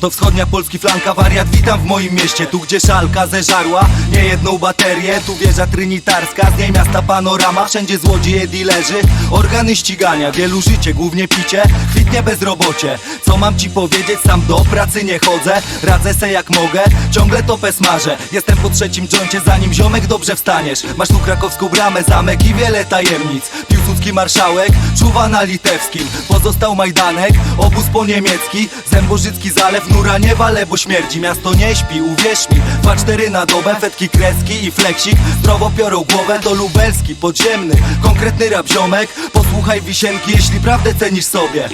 To wschodnia Polski flanka, wariat, witam w moim mieście. Tu gdzie szalka zeżarła niejedną baterię. Tu wieża trinitarska, z niej miasta panorama. Wszędzie złodzieje, dilerzy, organy ścigania. Wielu życie, głównie picie, kwitnie bezrobocie. Co mam ci powiedzieć, sam do pracy nie chodzę. Radzę se jak mogę, ciągle topę smażę Jestem po trzecim joincie, zanim ziomek dobrze wstaniesz. Masz tu krakowską bramę, zamek i wiele tajemnic. Piłsudski marszałek, czuwa na litewskim. Pozostał Majdanek, obóz po niemiecki. Zębożycki zalew, nura nie wale, bo śmierdzi. Miasto nie śpi, uwierz mi. Dwa cztery na dobę, fetki kreski i fleksik. Zdrowo piorą głowę, to lubelski, podziemny. Konkretny rap ziomek, posłuchaj wisienki Jeśli prawdę cenisz sobie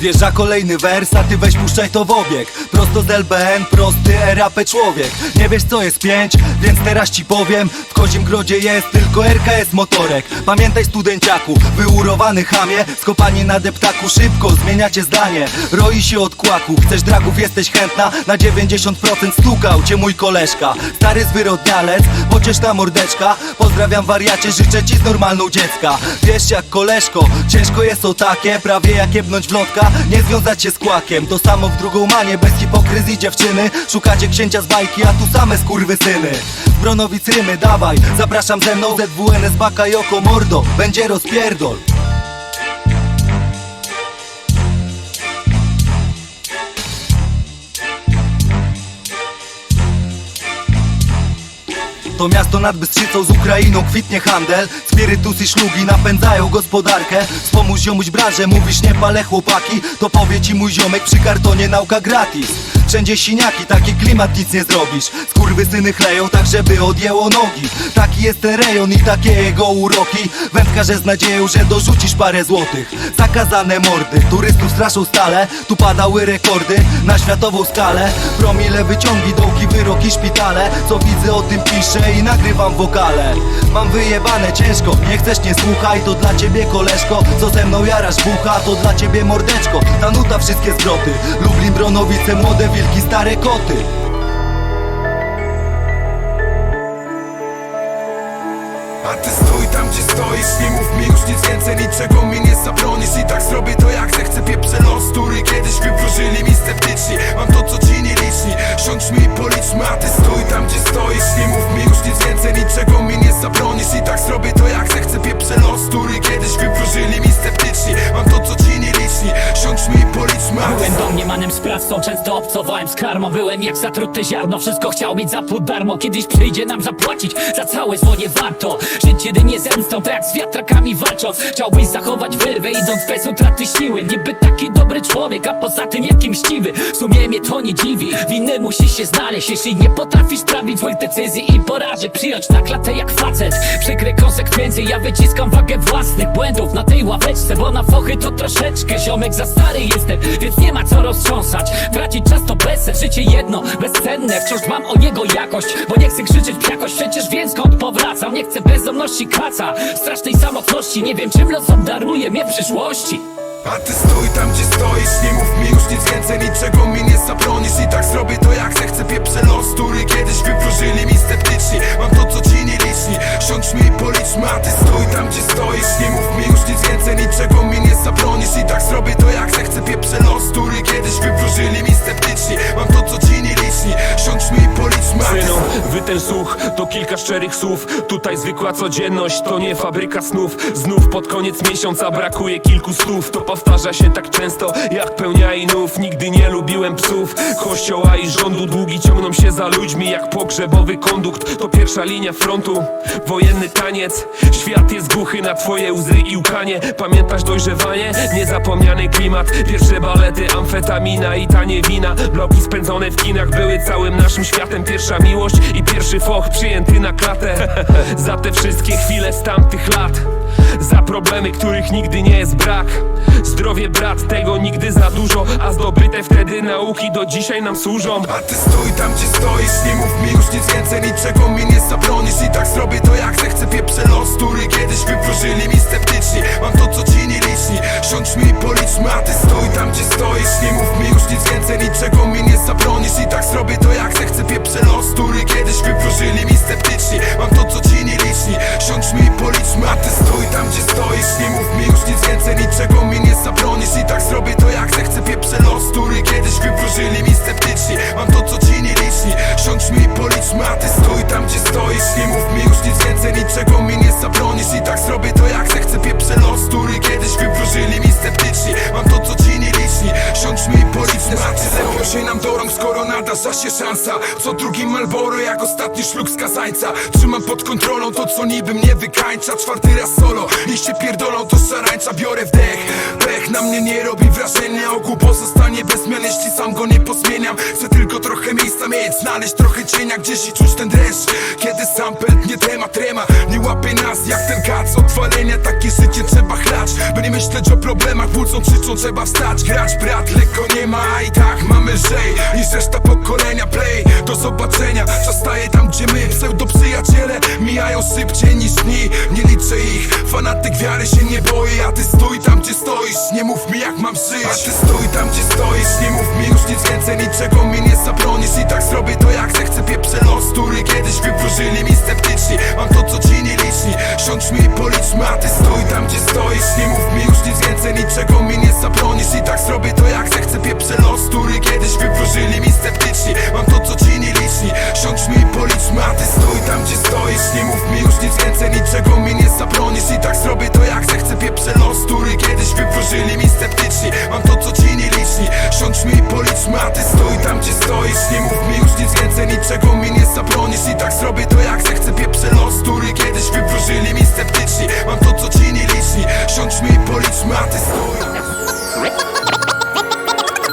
Wjeżdża kolejny wers, a ty weź puszczaj to w obieg. Prosto z LBN, prosty RAP człowiek. Nie wiesz co jest pięć, więc teraz ci powiem. W kozim grodzie jest tylko RKS motorek. Pamiętaj studenciaku, wyurowany chamie. Skopani na deptaku, szybko zmieniacie zdanie. Roi się od kłaku, chcesz dragów, jesteś chętna. Na 90% stukał cię mój koleżka. Stary zwyrodnialec, pocieszna mordeczka. Pozdrawiam wariacie, życzę ci z normalną dziecka. Wiesz jak koleżko, ciężko jest o takie Prawie jak jebnąć w lotka, nie związać się z kłakiem To samo w drugą manię, bez hipokryzji dziewczyny Szukacie księcia z bajki, a tu same skurwysyny. Bronowic rymy, dawaj, zapraszam ze mną i oko mordo, będzie rozpierdol To miasto nad Bystrzycą z Ukrainą kwitnie handel. Spirytus i szlugi napędzają gospodarkę. Wspomóż ziomuś branżę, mówisz nie pale chłopaki. To powie ci mój ziomek przy kartonie nauka gratis Wszędzie siniaki, taki klimat nic nie zrobisz. Skurwysyny chleją tak, żeby odjęło nogi. Taki jest ten rejon i takie jego uroki. Wędkarze z nadzieją, że dorzucisz parę złotych. Zakazane mordy, turystów straszą stale. Tu padały rekordy na światową skalę. Promile wyciągi, dołki, wyroki, szpitale. Co widzę o tym piszę i nagrywam wokale. Mam wyjebane ciężko, nie chcesz nie słuchaj To dla ciebie koleżko, co ze mną jarasz bucha To dla ciebie mordeczko, ta nuta wszystkie zwroty. Lublin, Bronowice, młode wilki, stare koty. A ty stój. tam gdzie stoisz Nie mów mi już nic więcej Niczego mi nie zabronisz. I tak zrobię to jak zechcę Pieprze los, który kiedyś wywróżyli mi sceptyczni. Mam to co ci nie liczni. Siądź mi i policzmy A ty stój tam gdzie stoisz. Nie mów mi już nic więcej Niczego mi nie zabronisz. I tak zrobię to jak zechcę Pieprze los, który kiedyś wywróżyli mi sceptyczni. Mam to co ci nie liczni. Siądź mi i policzmy A ty Byłem domniemanym sprawcą, często obcowałem z karmą. Byłem jak zatrute ziarno, wszystko chciał mieć za pół darmo. Kiedyś przyjdzie nam zapłacić, za całe nie warto. Żyć jedynie zemstą, tak jak z wiatrakami walcząc Chciałbyś zachować wyrwę, idąc bez utraty siły. Niby taki dobry człowiek, a poza tym jakim mściwy. W sumie mnie to nie dziwi, winy musisz się znaleźć Jeśli nie potrafisz sprawić złych decyzji i porażek. Przyjąć na klatę jak facet, przykre konsekwencje Ja wyciskam wagę własnych błędów na tej ławeczce Bo na fochy to troszeczkę, ziomek za stary jestem Więc nie ma co roztrząsać, tracić czas to bezsens Życie jedno, bezcenne, wciąż mam o niego jakość Bo nie chcę krzyczeć w jakość, przecież wiem skąd powracam. Nie chcę bezdomności kaca, strasznej samotności Nie wiem czym los obdaruje mnie w przyszłości. A ty stój tam gdzie stoisz Nie mów mi już nic więcej Niczego mi nie zabronisz. I tak zrobię to jak zechcę Pieprze los, który kiedyś wywróżyli mi sceptyczni. Mam to co ci nie liczni Siądź mi i policzmy A ty stój tam gdzie stoisz. Nie mów mi już nic więcej Niczego mi nie zabronisz. I tak zrobię to jak zechcę Pieprze los, który kiedyś wywróżyli mi sceptyczni. Mam to co ci nie liczni Siądź mi i policzmy. Wy ten słuch to kilka szczerych słów. Tutaj zwykła codzienność, to nie fabryka snów. Znów pod koniec miesiąca brakuje kilku stów. To powtarza się tak często jak pełnia i nów. Nigdy nie lubiłem psów Kościoła i rządu. Długi ciągną się za ludźmi Jak pogrzebowy kondukt. To pierwsza linia frontu. Wojenny taniec. Świat jest głuchy na twoje łzy i łkanie. Pamiętasz dojrzewanie? Niezapomniany klimat. Pierwsze balety, amfetamina i tanie wina Bloki spędzone w kinach były całym naszym światem. Pierwsza miłość i pierwszy foch przyjęty na klatę. Za te wszystkie chwile z tamtych lat Za problemy, których nigdy nie jest brak. Zdrowie brat, tego nigdy za dużo. A zdobyte wtedy nauki do dzisiaj nam służą. A ty stój tam gdzie stoisz Nie mów mi już nic więcej. Niczego mi nie zabronisz. I tak zrobię to jak zechcę. Pieprze los, który kiedyś wywróżyli mi sceptyczni. Mam to co ci nie liczni. Siądź mi i policzmy A ty stój tam tam gdzie stoisz Nie mów mi już nic więcej, niczego mi nie zabronisz. I tak zrobię to jak zechcę, pieprzę los Który kiedyś wywróżyli mi sceptyczni. Mam to co ci nieliczni, siądź mi i policzmy A ty stój tam gdzie stoisz. Nie mów mi już nic więcej, niczego mi nie zabronisz. I tak zrobię to jak zechcę, pieprzę los Który kiedyś wywróżyli mi sceptyczni. Mam to co ci nieliczni, siądź mi i policzmy A ty zepnął się nam do rąk, skoro nada się szansa. Co drugim Ostatni szluk skazańca Trzymam pod kontrolą to co niby mnie wykańcza. Czwarty raz solo się pierdolą to szarańcza. Biorę wdech, pech na mnie nie robi wrażenia. Ogół pozostanie bez zmian, jeśli sam go nie posmieniam Chcę tylko trochę miejsca mieć, znaleźć trochę cienia Gdzieś i czuć ten dreszcz, kiedy sam pętnie temat trema Nie łapie nas jak ten kac. Odwalenia Takie życie trzeba chlać, by nie myśleć o problemach Wódcą krzyczą trzeba wstać, grać brat lekko nie ma i tak mamy niż reszta pokolenia Play, do zobaczenia, czas staje tam gdzie my Pseudo przyjaciele mijają szybciej niż dni. Nie liczę ich, fanatyk wiary się nie boi. A ty stój tam gdzie stoisz, nie mów mi jak mam żyć. A ty stój tam gdzie stoisz, nie mów mi już nic więcej. Niczego mi nie zabronisz i tak zrobię to jak zechcę. Pieprzę los, który kiedyś wywróżyli mi sceptyczni. Mam to co ci nie liczni, siądźmy i policzmy A ty stój tam gdzie stoisz, nie mów mi już nic więcej Niczego mi nie zabronisz i tak zrobię to jak zechcę. Pieprzę los, który kiedyś wywróżyli mi sceptyczni. Mam to co ci nie liczni, siądźmy i policzmy A ty stój tam gdzie stoisz, nie mów mi już nic więcej Niczego mi nie zabronisz. I tak zrobię to jak zechcę Pieprzę los, który kiedyś wywróżyli mi sceptyczni. Mam to co ci nie liczni, siądźmy i policzmy A ty stój tam gdzie stoisz, nie mów mi już nic więcej Niczego mi nie zabronisz. I tak zrobię to jak zechcę Pieprzę los, który kiedyś wywróżyli mi sceptyczni. Mam to co ci nie liczni, siądźmy i policzmy A ty stój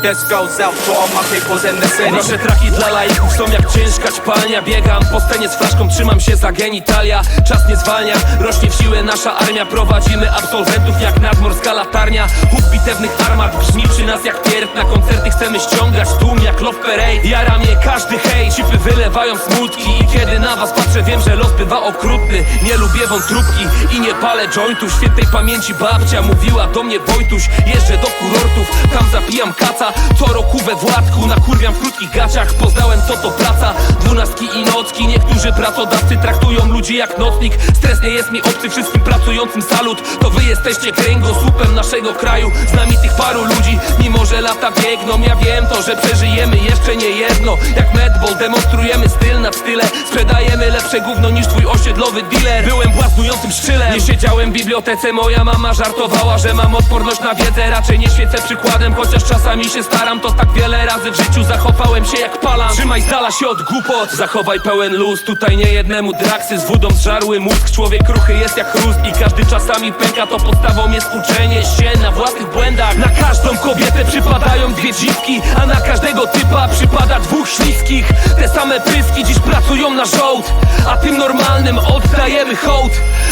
This goes out to all my peoples in the city. Nasze traki dla laików są jak ciężka ćpalnia. Biegam po scenie z flaszką, trzymam się za genitalia. Czas nie zwalnia, rośnie w siłę nasza armia. Prowadzimy absolwentów jak nadmorska latarnia. Huk bitewnych armat brzmi przy nas jak pierd. Na koncerty chcemy ściągać tłum jak Love Parade. Jara mnie każdy hej, chipy wylewają smutki I kiedy na was patrzę wiem, że los bywa okrutny. Nie lubię wątróbki i nie palę jointów. Świętej pamięci babcia mówiła do mnie Wojtuś Jeżdżę do kurortów, tam zapijam kaca Co roku we Władku, nakurwiam w krótkich gaciach. Poznałem co to praca, dwunastki i nocki. Niektórzy pracodawcy traktują ludzi jak nocnik. Stres nie jest mi obcy, wszystkim pracującym. Salut To wy jesteście kręgosłupem naszego kraju. Z nami tych paru ludzi, mimo że lata biegną. Ja wiem to, że przeżyjemy jeszcze nie jedno. Jak medball, demonstrujemy styl nad style. Sprzedajemy lepsze gówno niż twój osiedlowy dealer. Byłem błaznującym szczylem Nie siedziałem w bibliotece, moja mama żartowała Że mam odporność na wiedzę, raczej nie świecę przykładem Chociaż czasami się staram, to tak wiele razy w życiu Zachowałem się jak palam. Trzymaj z dala się od głupot Zachowaj pełen luz, tutaj nie jednemu draksy Z wódą zżarły mózg, człowiek ruchy jest jak chrust I każdy czasami pęka, to podstawą jest uczenie się na własnych błędach. Na każdą kobietę przypadają dwie dziwki A na każdego typa przypada dwóch śliskich. Te same pyski dziś pracują na żołd A tym normalnym oddajemy hołd.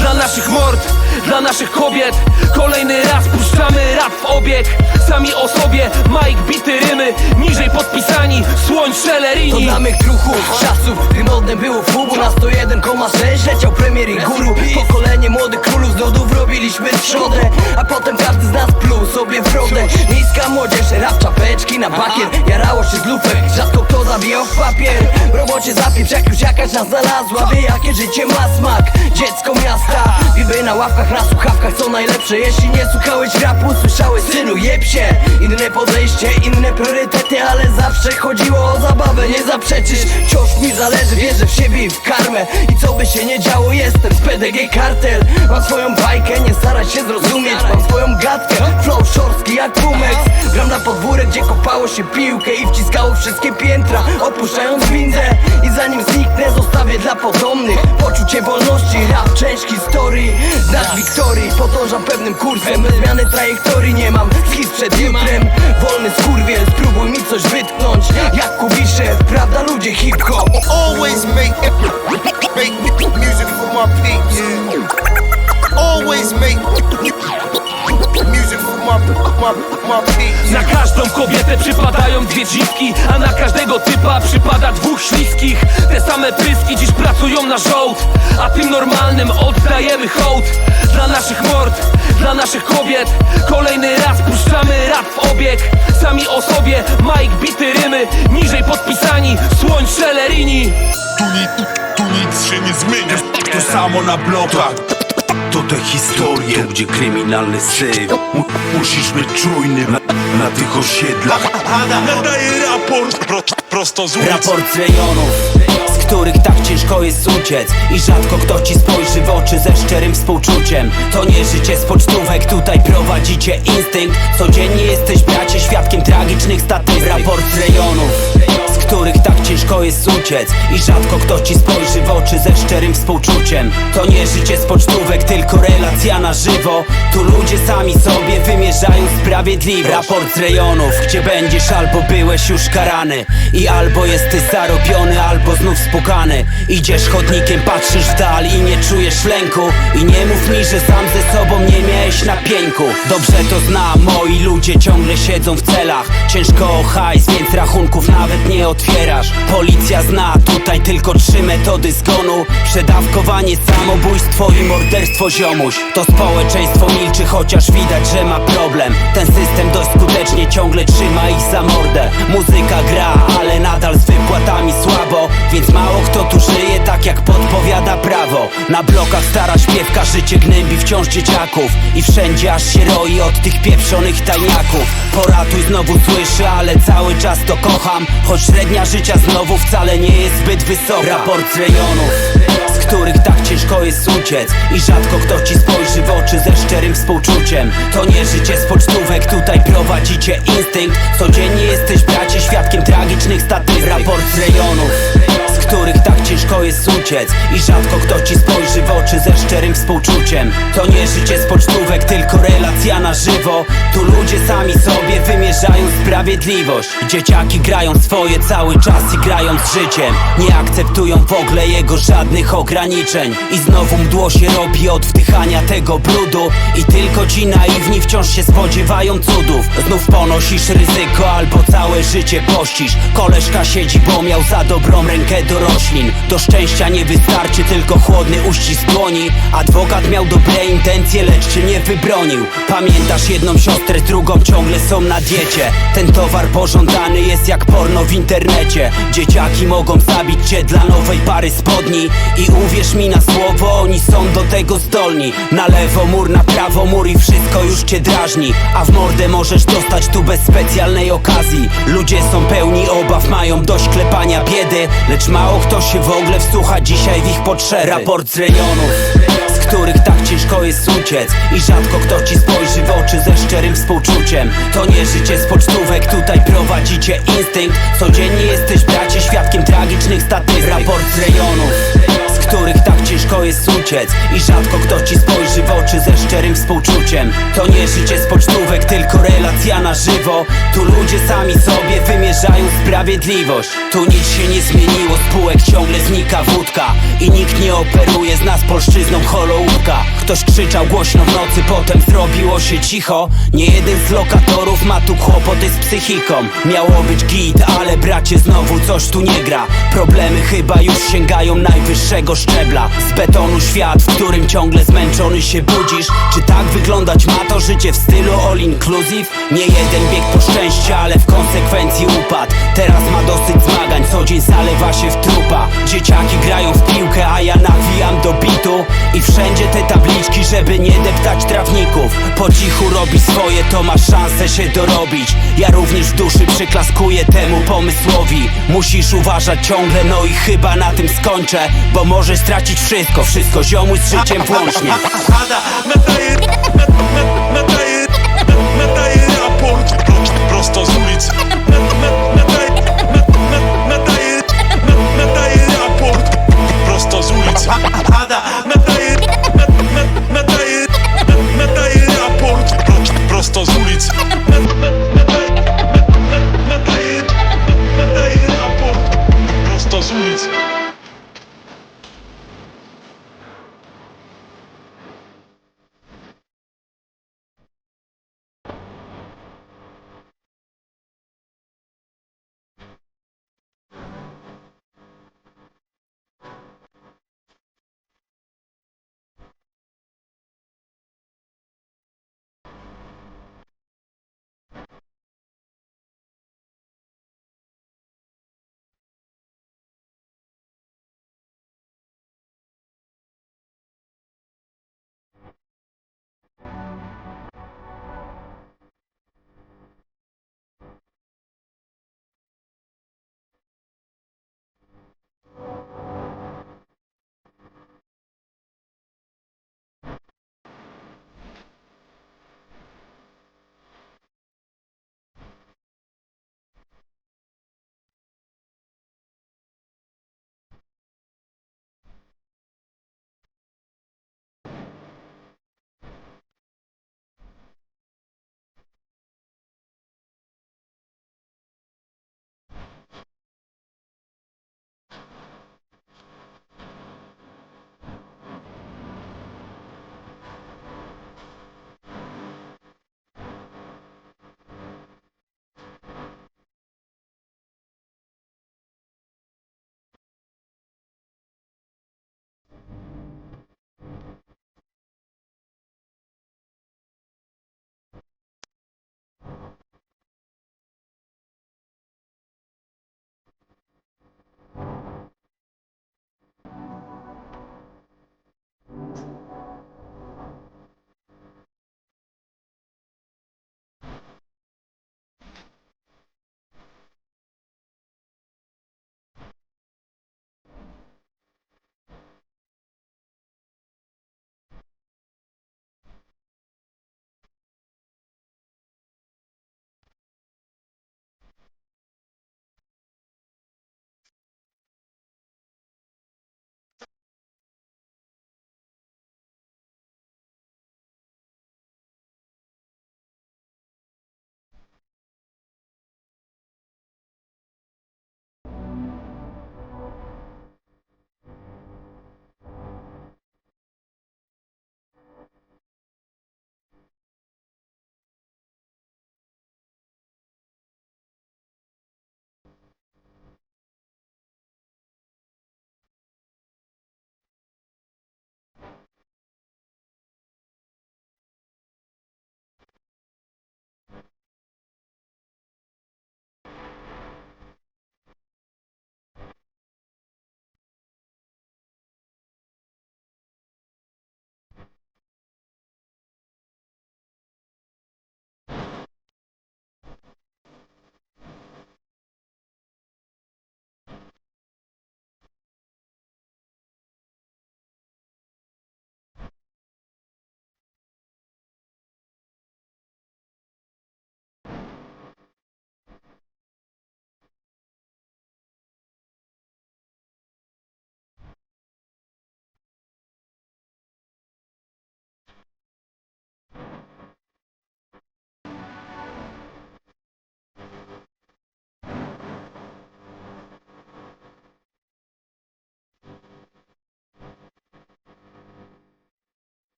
Dla naszych mord, dla naszych kobiet Kolejny raz puszczamy rap w obieg. Sami o sobie, Mike bity rymy Niżej podpisani, słoń To szelerini. Dla mych druchów, czasów, gdy modne było w hubu Na 101,6 leciał premier i guru. Pokolenie młodych królów z nudów robiliśmy trzodę A potem każdy z nas pluł sobie w brodę. Niska młodzież, rap czapeczki na bakier Jarało się z lufek, rzadko kto zabijał w papier. W robocie zapieprz jak już jakaś nas znalazła Wie jakie życie ma smak, dziecko miasta Biby na ławkach, na słuchawkach co najlepsze. Jeśli nie słuchałeś rapu, słyszałeś synu jeb się. Inne podejście, inne priorytety Ale zawsze chodziło o zabawę, nie zaprzeczysz. Wciąż mi zależy, wierzę w siebie i w karmę. I co by się nie działo, jestem z PDG Kartel. Mam swoją bajkę, nie staraj się zrozumieć. Mam swoją gadkę, flow szorstki jak Pumex. Gram na podwórek, gdzie kopało się piłkę I wciskało wszystkie piętra, opuszczając windę. I zanim zniknę, zostawię dla potomnych Poczucie wolności, rap, część historii Znak wiktorii, podążam pewnym kursem Bez zmiany trajektorii nie mam. Schizm przed jutrem Wolny skurwiel, spróbuj mi coś wytknąć Jak Kubiszew, prawda ludzie hip-hop always make make music for my peeps. Always make music for my my my peeps. Na każdą kobietę przypadają dwie dziwki A na każdego typa przypada dwóch śliskich. Te same pyski dziś pracują na żołd A tym normalnym oddajemy hołd. Dla naszych mord, dla naszych kobiet Kolejny raz puszczamy rap w obieg. Sami o sobie, Mike bity rymy Niżej podpisani, słoń szelerini. Tu, ni, tu nic się nie zmienia To samo na blokach To te historie. Tu gdzie kryminalny syf. Mu- Musisz być czujny na, na tych osiedlach. Nadaję raport. Pro, prosto z ulicy. Raport z rejonów z których tak ciężko jest uciec. I rzadko kto ci spojrzy w oczy ze szczerym współczuciem. To nie życie z pocztówek, tutaj prowadzicie instynkt. Codziennie jesteś bracie świadkiem tragicznych statystyk. Raport z rejonów których tak ciężko jest uciec. I rzadko kto ci spojrzy w oczy ze szczerym współczuciem. To nie życie z pocztówek, tylko relacja na żywo. Tu ludzie sami sobie wymierzają sprawiedliwość Raport z rejonów, gdzie będziesz albo byłeś już karany I albo jesteś zarobiony, albo znów spukany. Idziesz chodnikiem, patrzysz w dal i nie czujesz lęku. I nie mów mi, że sam ze sobą nie miałeś na pieńku Dobrze to znam, moi ludzie ciągle siedzą w celach. Ciężko o hajs, więc rachunków nawet nie otwierasz. Policja zna tutaj tylko trzy metody zgonu. Przedawkowanie, samobójstwo i morderstwo ziomuś. To społeczeństwo milczy, chociaż widać, że ma problem. Ten system dość skutecznie ciągle trzyma ich za mordę. Muzyka gra, ale nadal z wypłatami słabo. Więc mało kto tu żyje tak jak podpowiada prawo. Na blokach stara śpiewka życie gnębi wciąż dzieciaków. I wszędzie aż się roi od tych pieprzonych tajniaków. Poratuj znowu słyszę, ale cały czas to kocham. Choć średnia życia znowu wcale nie jest zbyt wysoka. Raport z rejonów z których tak ciężko jest uciec. I rzadko kto ci spojrzy w oczy ze szczerym współczuciem. To nie życie z pocztówek, tutaj prowadzicie instynkt. Codziennie jesteś bracie świadkiem tragicznych statystyk. Raport rejonów których tak ciężko jest uciec. I rzadko kto ci spojrzy w oczy ze szczerym współczuciem. To nie życie z pocztówek, tylko relacja na żywo. Tu ludzie sami sobie wymierzają sprawiedliwość. Dzieciaki grają swoje cały czas i grają z życiem. Nie akceptują w ogóle jego żadnych ograniczeń. I znowu mdło się robi od wdychania tego brudu. I tylko ci naiwni wciąż się spodziewają cudów. Znów ponosisz ryzyko albo całe życie pościsz. Koleżka siedzi, bo miał za dobrą rękę do roślin. Do szczęścia nie wystarczy tylko chłodny uścisk dłoni. Adwokat miał dobre intencje, lecz cię nie wybronił. Pamiętasz jedną siostrę, drugą ciągle są na diecie. Ten towar pożądany jest jak porno w internecie. Dzieciaki mogą zabić cię dla nowej pary spodni. I uwierz mi na słowo, oni są do tego zdolni. Na lewo mur, na prawo mur i wszystko już cię drażni. A w mordę możesz dostać tu bez specjalnej okazji. Ludzie są pełni obaw, mają dość klepania biedy Lecz mało kto się w ogóle wsłucha dzisiaj w ich potrzeby. Raport z rejonów z których tak ciężko jest uciec. I rzadko kto ci spojrzy w oczy ze szczerym współczuciem. To nie życie z pocztówek, tutaj prowadzicie instynkt. Codziennie jesteś bracie świadkiem tragicznych statystyk. Raport z rejonów których tak ciężko jest uciec. I rzadko kto ci spojrzy w oczy ze szczerym współczuciem. To nie życie z pocztówek, tylko relacja na żywo. Tu ludzie sami sobie wymierzają sprawiedliwość. Tu nic się nie zmieniło, spółek ciągle znika wódka. I nikt nie operuje z nas polszczyzną holołówka Ktoś krzyczał głośno w nocy, potem zrobiło się cicho. Nie jeden z lokatorów ma tu kłopoty z psychiką. Miało być git, ale bracie znowu coś tu nie gra. Problemy chyba już sięgają najwyższego szczebla. Z betonu świat, w którym ciągle zmęczony się budzisz. Czy tak wyglądać ma to życie w stylu all inclusive? Nie jeden bieg po szczęście, ale w konsekwencji upadł Teraz ma dosyć zmagań, co dzień zalewa się w trupa. Dzieciaki grają w piłkę, a ja nawijam do bitu. I wszędzie te tabliczki, żeby nie deptać trawników. Po cichu robi swoje, to masz szansę się dorobić. Ja również w duszy przyklaskuję temu pomysłowi. Musisz uważać ciągle, no i chyba na tym skończę Bo możesz stracić wszystko, wszystko ziomuś z życiem włącznie Pada, nadaje,